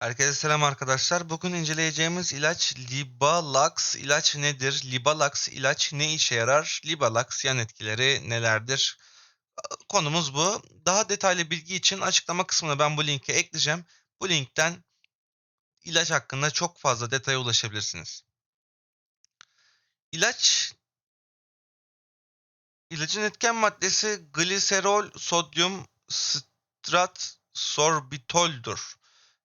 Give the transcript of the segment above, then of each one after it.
Herkese selam arkadaşlar. Bugün inceleyeceğimiz ilaç Libalax. İlaç nedir? Libalax ilaç ne işe yarar? Libalax yan etkileri nelerdir? Konumuz bu. Daha detaylı bilgi için açıklama kısmına ben bu linki ekleyeceğim. Bu linkten ilaç hakkında çok fazla detaya ulaşabilirsiniz. İlaç İlacın etken maddesi gliserol sodyum strat sorbitol'dur.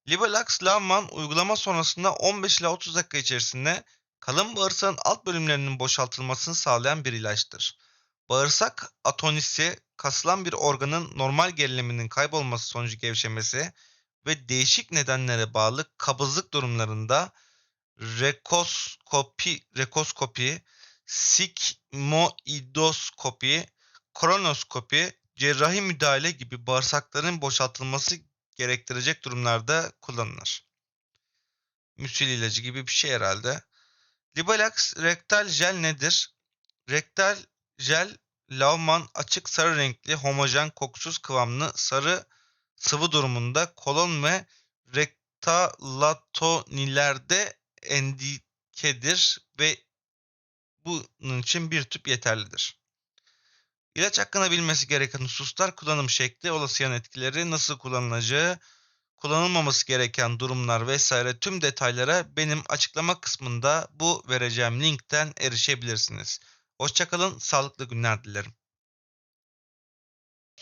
Libalax Lavman uygulama sonrasında 15 ila 30 dakika içerisinde kalın bağırsağın alt bölümlerinin boşaltılmasını sağlayan bir ilaçtır. Bağırsak atonisi, kasılan bir organın normal geriliminin kaybolması sonucu gevşemesi ve değişik nedenlere bağlı kabızlık durumlarında rekoskopi, rekoskopi, sigmoidoskopi, kronoskopi, cerrahi müdahale gibi bağırsakların boşaltılması gerektirecek durumlarda kullanılır. Müsil ilacı gibi bir şey herhalde. Libalax rektal jel nedir? Rektal jel lavman açık sarı renkli homojen kokusuz kıvamlı sarı sıvı durumunda kolon ve rektalatonilerde endikedir ve bunun için bir tüp yeterlidir. İlaç hakkında bilmesi gereken hususlar kullanım şekli, olası yan etkileri, nasıl kullanılacağı, kullanılmaması gereken durumlar vesaire tüm detaylara benim açıklama kısmında bu vereceğim linkten erişebilirsiniz. Hoşçakalın, sağlıklı günler dilerim.